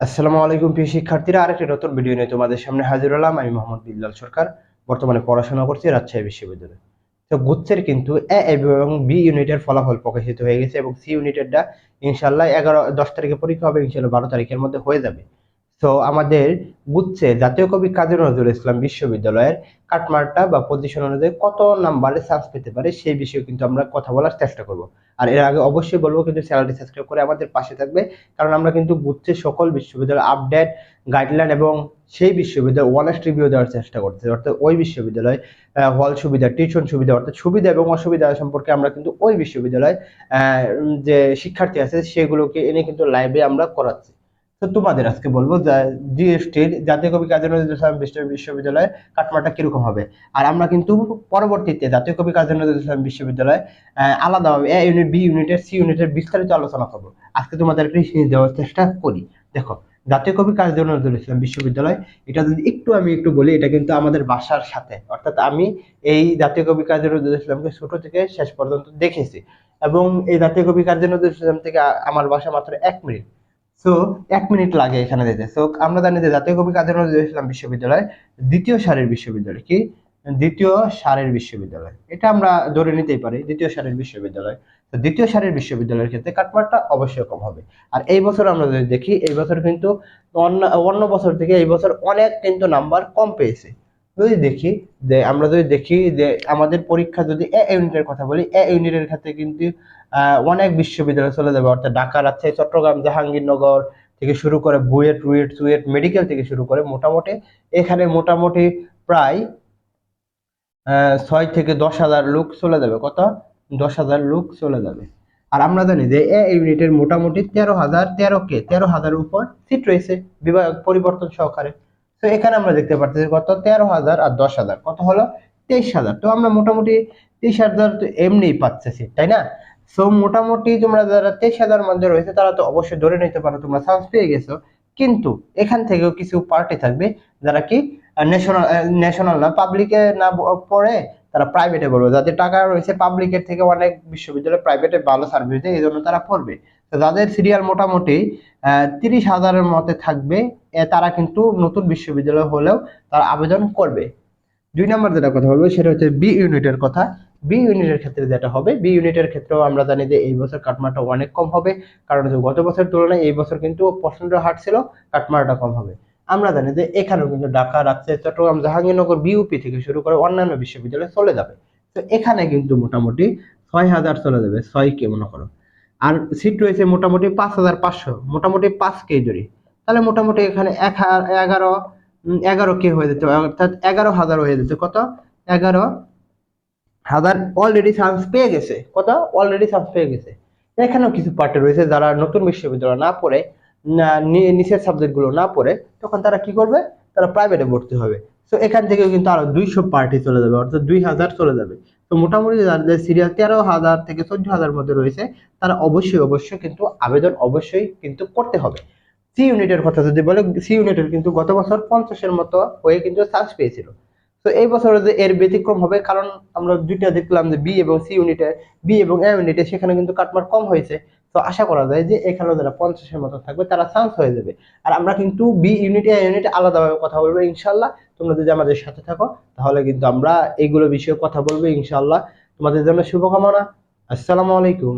আসসালামু আলাইকুম, প্রিয় শিক্ষার্থীরা। আরেকটি নতুন ভিডিও নিয়ে তোমাদের সামনে হাজির হলাম। আমি মোহাম্মদ বিল্লাল সরকার। বর্তমানে পড়াশোনা করছি রাজশাহী বিশ্ববিদ্যালয়ে। তো গুচ্ছের কিন্তু এ এবং বি ইউনিটের ফলাফল প্রকাশিত হয়ে গেছে এবং সি ইউনিটেরটা ইনশাল্লাহ এগারো, দশ তারিখে পরীক্ষা হবে। ইনশাল্লাহ বারো তারিখের মধ্যে হয়ে যাবে। তো আমাদের গুচ্ছে জাতীয় কবি কাজী নজরুল ইসলাম বিশ্ববিদ্যালয়ের কাটমার্কটা বা পজিশন অনুযায়ী কত নাম্বারে চান্স পেতে পারে সেই বিষয়ে কিন্তু আমরা কথা বলার চেষ্টা করব। আর এর আগে অবশ্যই বলব কিন্তু চ্যানেলটি সাবস্ক্রাইব করে আমাদের পাশে থাকবে, কারণ আমরা কিন্তু গুচ্ছের সকল বিশ্ববিদ্যালয় আপডেট গাইডলাইন এবং সেই বিশ্ববিদ্যালয় ওয়ানেস্ট রিভিউ দেওয়ার চেষ্টা করছে অর্থাৎ ওই বিশ্ববিদ্যালয় হল সুবিধা টিউশন সুবিধা, অর্থাৎ সুবিধা এবং অসুবিধা সম্পর্কে আমরা কিন্তু ওই বিশ্ববিদ্যালয় যে শিক্ষার্থী আছে সেগুলোকে এনে কিন্তু লাইভে আমরা করাচ্ছি। তো তোমাদের আজকে বলব জিএসটির জাতীয় কবি কাজী নজরুল ইসলাম বিশ্ব- বিশ্ববিদ্যালয় কাটমাটা কীরকম হবে? আর আমরা কিন্তু পরবর্তীতে জাতীয় কবি কাজী নজরুল ইসলাম বিশ্ববিদ্যালয় আলাদাভাবে এ ইউনিট বি ইউনিটের সি ইউনিটের বিস্তারিত আলোচনা করব। আজকে তোমাদেরকে সেই দেওয়ার চেষ্টা করি। দেখো, জাতীয় কবি কাজী নজরুল ইসলাম বিশ্ববিদ্যালয়, এটা যদি একটু আমি একটু বলি, এটা কিন্তু আমাদের বাসার সাথে। অর্থাৎ আমি এই জাতীয় কবি কাজী নজরুল ইসলামকে ছোট থেকে শেষ পর্যন্ত দেখেছি। এবং এই জাতীয় কবি কাজী নজরুল ইসলাম থেকে আমার বাসা মাত্র এক মিনিট। সো এক মিনিট লাগে এখানে যেতে। সো আমরা জানি যে জাতীয় কবি কাজী নজরুল ইসলাম বিশ্ববিদ্যালয় দ্বিতীয় সারির বিশ্ববিদ্যালয়। কি? দ্বিতীয় সারির বিশ্ববিদ্যালয়। এটা আমরা ধরে নিতেই পারি, দ্বিতীয় সারির বিশ্ববিদ্যালয়। তো দ্বিতীয় সারির বিশ্ববিদ্যালয়ের ক্ষেত্রে কাটমার্কটা অবশ্যই কম হবে। আর এই বছর আমরা যদি দেখি, এই বছর কিন্তু অন্য অন্য বছর থেকে এই বছর অনেক কিন্তু নাম্বার কম পেয়েছে। যদি দেখি যে, আমরা যদি দেখি যে, আমাদের পরীক্ষা যদি এ ইউনিটের কথা বলি এ ইউনিটের ক্ষেত্রে কিন্তু অনেক বিশ্ববিদ্যালয় চলে যাবে। অর্থাৎ ঢাকা, রাজশাহী, চট্টগ্রাম, জাহাঙ্গীরনগর থেকে শুরু করে বুয়েট, রুয়েট, সুয়েট, মেডিকেল থেকে শুরু করে মোটামুটি এখানে মোটামুটি প্রায় ছয় থেকে দশ হাজার লোক চলে যাবে। কত? দশ হাজার লোক চলে যাবে। আর আমরা জানি যে এ ইউনিটের মোটামুটি তেরো হাজার, তেরো কে? তেরো হাজারের উপর সিট রয়েছে, বিভাগ পরিবর্তন সহকারে। তো এখানে আমরা দেখতে পাচ্ছি কত? তেরো হাজার আর দশ হাজার। কত হলো? তেইশ হাজার। তো আমরা মোটামুটি তেইশ হাজার তো এমনিই পাচ্ছে, তাই না? সো মোটামুটি তোমরা যারা তেইশ হাজার মধ্যে রয়েছে, তারা তো অবশ্যই ধরে নিতে পারো, তোমরা চান্স পেয়ে গেছো। কিন্তু এখান থেকেও কিছু পার্টি থাকবে, যারা কি ন্যাশনাল ন্যাশনাল না পাবলিকে না পড়ে, তারা প্রাইভেটে পড়বে যাদের টাকা রয়েছে পাবলিকের থেকে অনেক বিশ্ববিদ্যালয় প্রাইভেটে ভালো সার্ভিস দেয়, এই জন্য তারা পড়বে। যাদের সিরিয়াল মোটামুটি তিরিশ হাজারের মধ্যে থাকবে। তারা কিন্তু নতুন বিশ্ববিদ্যালয় হলেও তারা আবেদন করবে। দুই নম্বর যেটা কথা বলব, সেটা হচ্ছে বি ইউনিটের কথা। বি ইউনিটের ক্ষেত্রে যেটা হবে বি ইউনিটের ক্ষেত্রেও আমরা জানি যে এই বছর কাটমারটা অনেক কম হবে। কারণ গত বছরের তুলনায় এই বছর কিন্তু প্রচণ্ড হাট ছিল, কাটমারটা কম হবে। আমরা জানি যে এখানেও কিন্তু ঢাকা রাজশাহী চট্টগ্রাম, জাহাঙ্গীরনগর বিউপি থেকে শুরু করে অন্যান্য বিশ্ববিদ্যালয়ে চলে যাবে। তো এখানে কিন্তু মোটামুটি ছয় হাজার চলে যাবে, ছয় কে মনে করো। আর সিট রয়েছে মোটামুটি পাঁচ হাজার পাঁচশো, মোটামুটি পাঁচ কে ধরি তাহলে মোটামুটি এখানে এক এগারো এগারো কে হয়ে যেত, অর্থাৎ এগারো হাজার হয়ে যেত। কত? এগারো হাজার অলরেডি চান্স পেয়ে গেছে। কত? অলরেডি চান্স পেয়ে গেছে। এখানেও কিছু পার্টি রয়েছে, যারা নতুন বিশ্ববিদ্যালয় না পড়ে নিচের সাবজেক্টগুলো না পড়ে, তখন তারা কি করবে? তারা প্রাইভেটে ভর্তি হবে। তো এখান থেকে কিন্তু আরও দুইশো পার্টি চলে যাবে, অর্থাৎ দুই হাজার চলে যাবে। তো মোটামুটি যাদের সিরিয়াল তেরো হাজার থেকে চোদ্দ হাজার মধ্যে রয়েছে, তারা অবশ্যই অবশ্যই কিন্তু আবেদন অবশ্যই কিন্তু করতে হবে। সি ইউনিটের কথা যদি বলে সি ইউনিটের কিন্তু গত বছর পঞ্চাশের মতো হয়ে কিন্তু চান্স পেয়েছিল। তো এই বছর যে এর ব্যতিক্রম হবে, কারণ আমরা দুইটা দেখলাম যে বি এবং সি ইউনিটে বি এবং এ ইউনিটে সেখানে কিন্তু কাটমার কম হয়েছে। তো আশা করা যায় যে এখানেও যারা পঞ্চাশের মতো থাকবে, তারা চান্স হয়ে যাবে। আর আমরা কিন্তু বি ইউনিট এ ইউনিট আলাদাভাবে কথা বলব ইনশাল্লাহ তোমরা যদি আমাদের সাথে থাকো, তাহলে কিন্তু আমরা এইগুলো বিষয়ে কথা বলব ইনশাল্লাহ তোমাদের জন্য শুভকামনা। আসসালামু আলাইকুম।